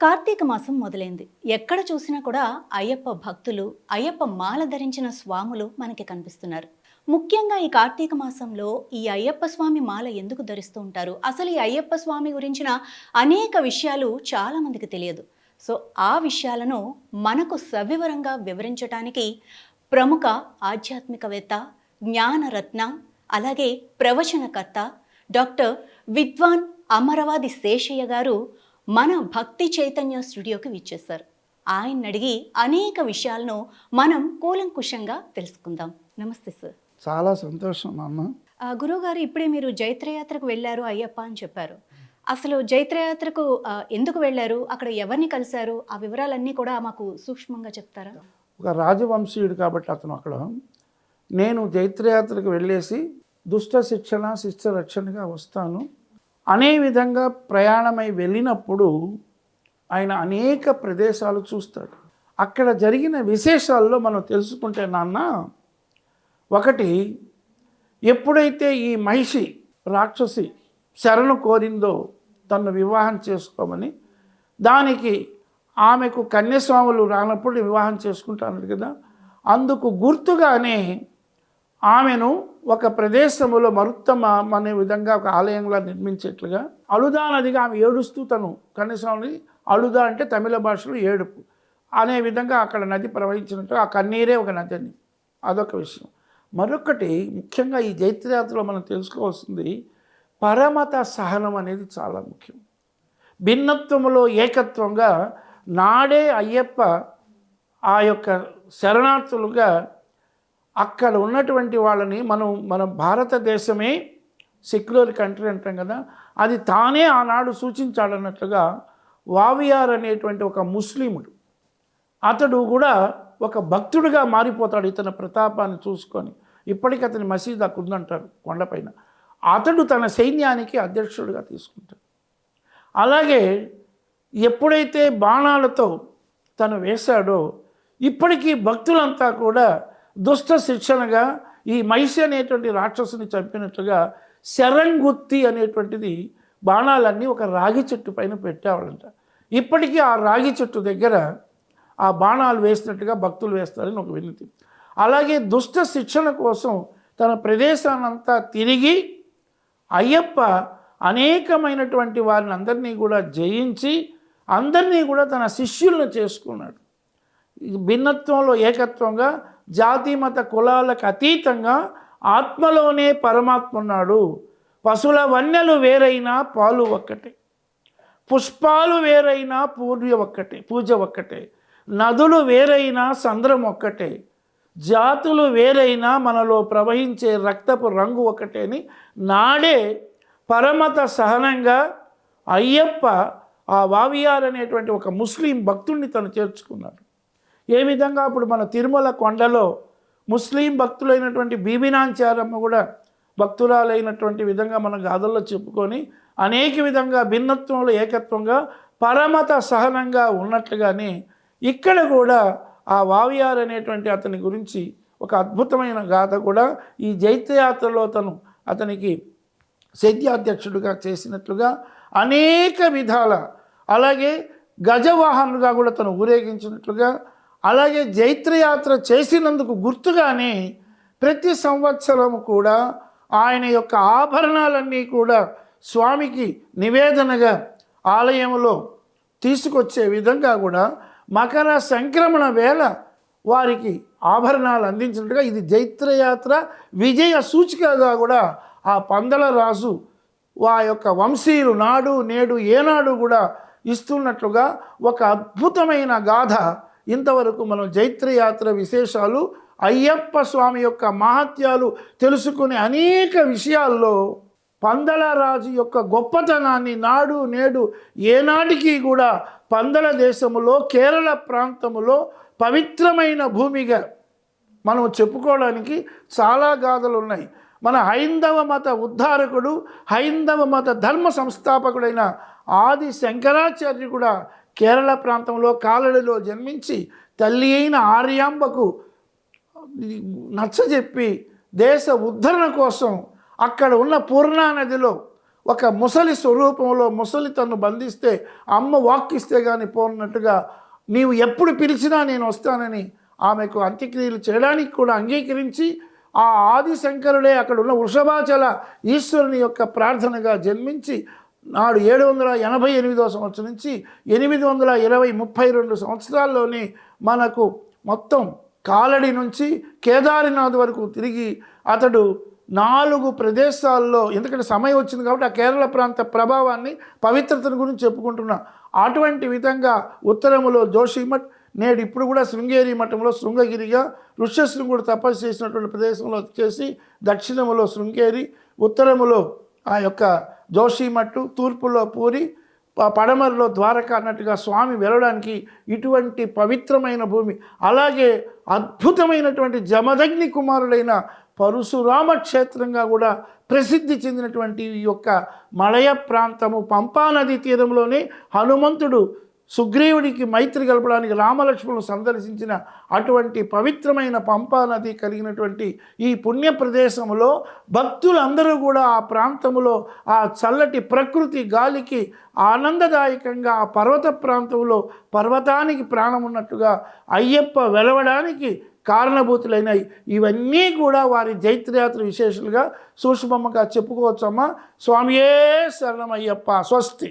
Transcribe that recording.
కార్తీక మాసం మొదలైంది. ఎక్కడ చూసినా కూడా అయ్యప్ప భక్తులు అయ్యప్ప మాల ధరించిన స్వాములు మనకి కనిపిస్తున్నారు. ముఖ్యంగా ఈ కార్తీక మాసంలో ఈ అయ్యప్ప స్వామి మాల ఎందుకు ధరిస్తూ ఉంటారు? అసలు ఈ అయ్యప్ప స్వామి గురించిన అనేక విషయాలు చాలామందికి తెలియదు. సో ఆ విషయాలను మనకు సవివరంగా వివరించడానికి ప్రముఖ ఆధ్యాత్మికవేత్త జ్ఞానరత్న అలాగే ప్రవచనకర్త డాక్టర్ విద్వాన్ అమరవాది శేషయ్య గారు మన భక్తి చైతన్య స్టూడియోకి విచ్చేశారు. ఆయన అడిగి అనేక విషయాలను మనం కూలంకుషంగా తెలుసుకుందాం. నమస్తే సార్. చాలా సంతోషం ఆ, గురువుగారు ఇప్పుడే మీరు జైత్రయాత్రకు వెళ్ళారు అయ్యప్ప అని చెప్పారు. అసలు జైత్రయాత్రకు ఎందుకు వెళ్ళారు? అక్కడ ఎవరిని కలిశారు? ఆ వివరాలన్నీ కూడా మాకు సూక్ష్మంగా చెప్తారా? ఒక రాజవంశీయుడు కాబట్టి అతను అక్కడ. నేను జైత్రయాత్రకు వెళ్ళేసి దుష్ట శిక్షణ శిక్ష రక్షణగా వస్తాను. అనే విధంగా ప్రయాణమై వెళ్ళినప్పుడు ఆయన అనేక ప్రదేశాలు చూస్తాడు. అక్కడ జరిగిన విశేషాల్లో మనం తెలుసుకుంటే నాన్న ఒకటి ఎప్పుడైతే ఈ మహిషి రాక్షసి శరణు కోరిందో తను వివాహం చేసుకోమని దానికి ఆమెకు కన్యస్వాములు రానప్పుడు వివాహం చేసుకుంటాను కదా అందుకు గుర్తుగానే ఆమెను ఒక ప్రదేశంలో మరుత్తమ అనే విధంగా ఒక ఆలయంలో నిర్మించేట్లుగా అలుదా నదిగా ఆమె ఏడుస్తూ తను కన్యస్వామిని అలుదా అంటే తమిళ భాషలో ఏడుపు అనే విధంగా అక్కడ నది ప్రవహించినట్టు ఆ కన్నీరే ఒక నది అని. అదొక విషయం. మరొకటి ముఖ్యంగా ఈ జైత్రయాత్రలో మనం తెలుసుకోవాల్సింది పరమత సహనం అనేది చాలా ముఖ్యం. భిన్నత్వములో ఏకత్వంగా నాడే అయ్యప్ప ఆ యొక్క శరణార్థులుగా అక్కడ ఉన్నటువంటి వాళ్ళని మనం మన భారతదేశమే సెక్యులర్ కంట్రీ అంటాం కదా అది తానే ఆనాడు సూచించాడన్నట్లుగా వావియార్ అనేటువంటి ఒక ముస్లిముడు అతడు కూడా ఒక భక్తుడిగా మారిపోతాడు ఇతని ప్రతాపాన్ని చూసుకొని. ఇప్పటికీ అతని మసీద్ ఉందంటారు కొండపైన అతడు తన సైన్యానికి అధ్యక్షుడిగా తీసుకుంటాడు. అలాగే ఎప్పుడైతే బాణాలతో తను వేశాడో ఇప్పటికీ భక్తులంతా కూడా దుష్ట శిక్షణగా ఈ మైసి అనేటువంటి రాక్షసుని చంపినట్టుగా శరంగుత్తి అనేటువంటిది బాణాలన్నీ ఒక రాగి చెట్టు పైన పెట్టేవాళ్ళంట. ఇప్పటికీ ఆ రాగి చెట్టు దగ్గర ఆ బాణాలు వేసినట్టుగా భక్తులు వేస్తారని ఒక వినతి. అలాగే దుష్ట శిక్షణ కోసం తన ప్రదేశాన్నంతా తిరిగి అయ్యప్ప అనేకమైనటువంటి వారిని అందరినీ కూడా జయించి అందరినీ కూడా తన శిష్యులను చేసుకున్నాడు. భిన్నత్వంలో ఏకత్వంగా జాతి మత కులాలకు అతీతంగా ఆత్మలోనే పరమాత్మ ఉన్నాడు. పశువుల వన్యలు వేరైనా పాలు ఒక్కటే. పుష్పాలు వేరైనా పూర్య ఒక్కటే పూజ ఒక్కటే. నదులు వేరైనా సంద్రం ఒక్కటే. జాతులు వేరైనా మనలో ప్రవహించే రక్తపు రంగు ఒకటే అని నాడే పరమత సహనంగా అయ్యప్ప ఆ వావియార్ అనేటువంటి ఒక ముస్లిం భక్తుడిని తను చేర్చుకున్నాడు. ఏ విధంగా అప్పుడు మన తిరుమల కొండలో ముస్లిం భక్తులైనటువంటి బీబీనాంచారమ్మ కూడా భక్తురాలైనటువంటి విధంగా మన గాథల్లో చెప్పుకొని అనేక విధంగా భిన్నత్వంలో ఏకత్వంగా పరమత సహనంగా ఉన్నట్లుగానే ఇక్కడ కూడా ఆ వావియార్ అనేటువంటి అతని గురించి ఒక అద్భుతమైన గాథ కూడా ఈ జైత్యయాత్రలో తను అతనికి సైద్యాధ్యక్షుడిగా చేసినట్లుగా అనేక విధాల అలాగే గజవాహనుగా కూడా తను ఊరేగించినట్లుగా అలాగే జైత్రయాత్ర చేసినందుకు గుర్తుగానే ప్రతి సంవత్సరం కూడా ఆయన యొక్క ఆభరణాలన్నీ కూడా స్వామికి నివేదనగా ఆలయంలో తీసుకొచ్చే విధంగా కూడా మకర సంక్రమణ వేళ వారికి ఆభరణాలు అందించినట్టుగా ఇది జైత్రయాత్ర విజయ సూచికగా కూడా ఆ పందల రాజు వా యొక్క వంశీయులు నాడు నేడు ఏనాడు కూడా ఇస్తున్నట్లుగా ఒక అద్భుతమైన గాథ ఇంతవరకు మనం జైత్రయాత్ర విశేషాలు అయ్యప్ప స్వామి యొక్క మహత్యాలు తెలుసుకునే అనేక విషయాల్లో పందల రాజు యొక్క గొప్పతనాన్ని నాడు నేడు ఏనాటికి కూడా పందల దేశములో కేరళ ప్రాంతములో పవిత్రమైన భూమిగా మనం చెప్పుకోవడానికి చాలా గాథలు ఉన్నాయి. మన హైందవ మత ఉద్ధారకుడు హైందవ మత ధర్మ సంస్థాపకుడైన ఆది శంకరాచార్యుడు కూడా కేరళ ప్రాంతంలో కాలడిలో జన్మించి తల్లి అయిన ఆర్యాంబకు నచ్చజెప్పి దేశ ఉద్ధరణ కోసం అక్కడ ఉన్న పూర్ణా నదిలో ఒక ముసలి స్వరూపంలో ముసలి తను బంధిస్తే అమ్మ వాక్కిస్తే కానీ పోన్నట్టుగా నీవు ఎప్పుడు పిలిచినా నేను వస్తానని ఆమెకు అంత్యక్రియలు చేయడానికి కూడా అంగీకరించి ఆ ఆది శంకరుడే అక్కడ ఉన్న వృషభాచల ఈశ్వరుని యొక్క ప్రార్థనగా జన్మించి నాడు ఏడు వందల ఎనభై ఎనిమిదవ సంవత్సరం నుంచి ఎనిమిది వందల ఇరవై ముప్పై రెండు సంవత్సరాల్లోనే మనకు మొత్తం కాలడి నుంచి కేదారినాథ్ వరకు తిరిగి అతడు నాలుగు ప్రదేశాల్లో ఎందుకంటే సమయం వచ్చింది కాబట్టి ఆ కేరళ ప్రాంత ప్రభావాన్ని పవిత్రతను గురించి చెప్పుకుంటున్నా. అటువంటి విధంగా ఉత్తరములో జోషిమఠ్ నేడు ఇప్పుడు కూడా శృంగేరి మఠంలో శృంగగిరిగా ఋష్యశృంగుడు తపస్సు చేసినటువంటి ప్రదేశంలో వచ్చేసి దక్షిణములో శృంగేరి ఉత్తరములో ఆ యొక్క జోషిమట్టు తూర్పులో పూరి పడమరలో ద్వారక అన్నట్టుగా స్వామి వెళ్ళడానికి ఇటువంటి పవిత్రమైన భూమి అలాగే అద్భుతమైనటువంటి జమదగ్ని కుమారుడైన పరశురామ క్షేత్రంగా కూడా ప్రసిద్ధి చెందినటువంటి ఈ యొక్క మలయ ప్రాంతము పంపానది తీరంలోనే హనుమంతుడు సుగ్రీవుడికి మైత్రి కలపడానికి రామలక్ష్మణులు సందర్శించిన అటువంటి పవిత్రమైన పంపా నది కలిగినటువంటి ఈ పుణ్య ప్రదేశంలో భక్తులందరూ కూడా ఆ ప్రాంతములో ఆ చల్లటి ప్రకృతి గాలికి ఆనందదాయకంగా ఆ పర్వత ప్రాంతంలో పర్వతానికి ప్రాణం ఉన్నట్టుగా అయ్యప్ప వెలవడానికి కారణభూతులైనాయి. ఇవన్నీ కూడా వారి జైత్రయాత్ర విశేషాలుగా సూక్ష్మంగా చెప్పుకోవచ్చమ్మా. స్వామియే శరణమయ్యప్ప. స్వస్తి.